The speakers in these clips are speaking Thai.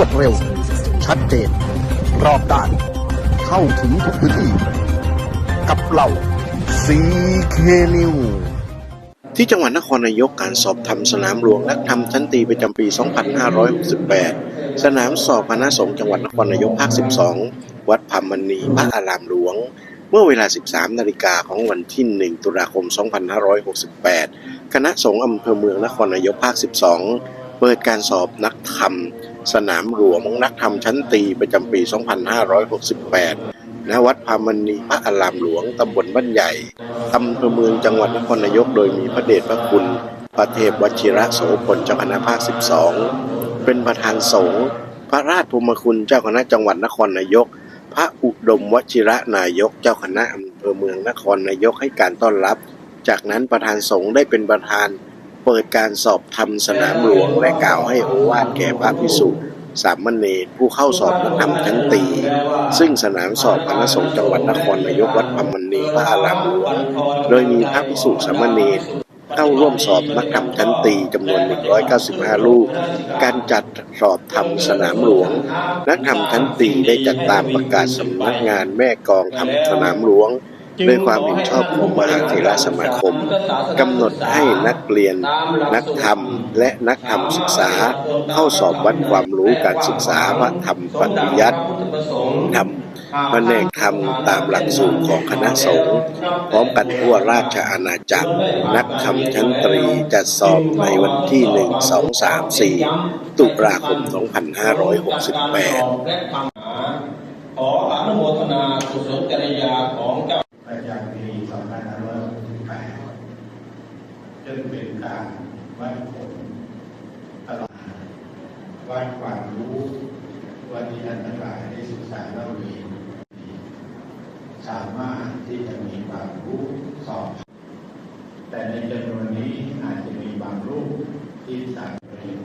วดเร็ว ชัดเจน รอบด้าน เข้าถึงทุกพื้นที่ กับเราซีเคนิวที่จังหวัดนครนายกการสอบทำสนามหลวงและทำชั้นตีประจำปี 2568 สนามสอบคณะสงฆ์จังหวัดนครนายกภาค 12 วัดพรรมมณีพระอารามหลวง เมื่อเวลา 13 นาฬิกาของวันที่ 1 ตุลาคม 2568 คณะสงฆ์อำเภอเมืองนครนายกภาค 12 เปิดการสอบนักธรรม สนามหลวงนักธรรมชั้นตีประจำปี 2568 ณ วัดพรรมณีพระอารามหลวง ตำบลบ้านใหญ่อำเภอเมืองจังหวัดนครนายก โดยมีพระเดชพระคุณ พระเทพวชิระโสพลเจ้าคณะภาค 12 เป็นประธานสงฆ์ พระราชภูมิคุณเจ้าคณะจังหวัดนครนายก พระอุดมวชิระนายกเจ้าคณะอำเภอเมืองนครนายกให้การต้อนรับ จากนั้นประธานสงฆ์ได้เป็นประธาน เปิดการสอบทำสนามหลวงและกล่าวให้โอวาทแก่พระภิกษุสามเณรผู้เข้าสอบนักธรรมชั้นตี ซึ่งสนามสอบคณะสงฆ์จังหวัดนครนายกวัดพมมณีพระอารามหลวงโดยมีพระภิกษุสามเณรเข้าร่วมสอบนักธรรมชั้นตีจำนวน 195 รูป การจัดสอบทำสนามหลวง นักธรรมชั้นตีได้จัดตามประกาศสำนักงานแม่กองทำสนามหลวง ด้วยความเห็นชอบของมหาเถรสมาคมกำหนดให้นักเรียน นักธรรม และนักธรรมศึกษา เข้าสอบวัดความรู้การศึกษาพระธรรมปริยัติธรรมแผนกธรรมตามหลักสูตรของคณะสงฆ์พร้อมกันทั่วราชอาณาจักร นักธรรมชั้นตรีจัดสอบในวันที่ 1 2 3 4 ตุลาคม 2568ขออนุโมทนากุศลจริยาของเจ้า ประจำปี2568 ซึ่งเป็นการวัดผลตลอดวัดความรู้ว่าที่ท่านทั้งหลายได้ศึกษาเล่าเรียนสามารถที่จะมีความรู้สอบ แต่ในจำนวนนี้อาจจะมีบางรูปที่สามารถ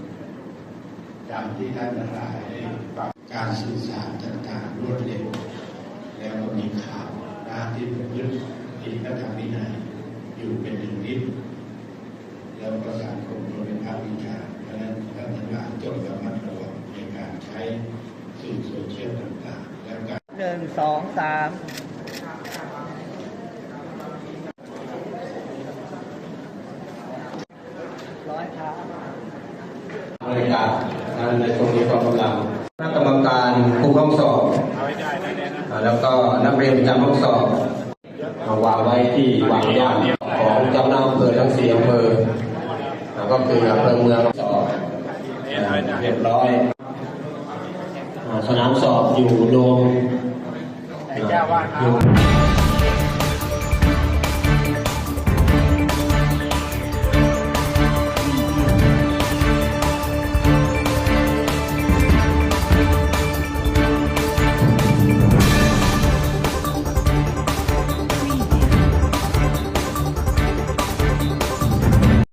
จำที่ท่านทั้งหลายได้ฟังการสื่อสารต่างๆรวดเร็วแล้วก็มีข่าวด้านที่ประพฤติผิดพระธรรมวินัยอยู่เป็นหนึ่งนิด แล้วก็สังคมโดยเป็นภาควิจาเพราะนั้นท่านทั้งหลายจงระมัดระวังในการใช้สื่อโซเชียลต่างๆแล้วการหนึ่งสองสามร้อยครับบริการงานในตรงนี้กองกำลังคณะกรรมการผู้ห้องสอบแล้วก็นักเรียนประจำห้องสอบมาวางไว้ที่วางย่านของเจ้าหน้าอำเภอทั้งสี่อำเภอ ก็คืออำเภอเมืองสอบเรียบร้อยสนามสอบอยู่โดมอยู่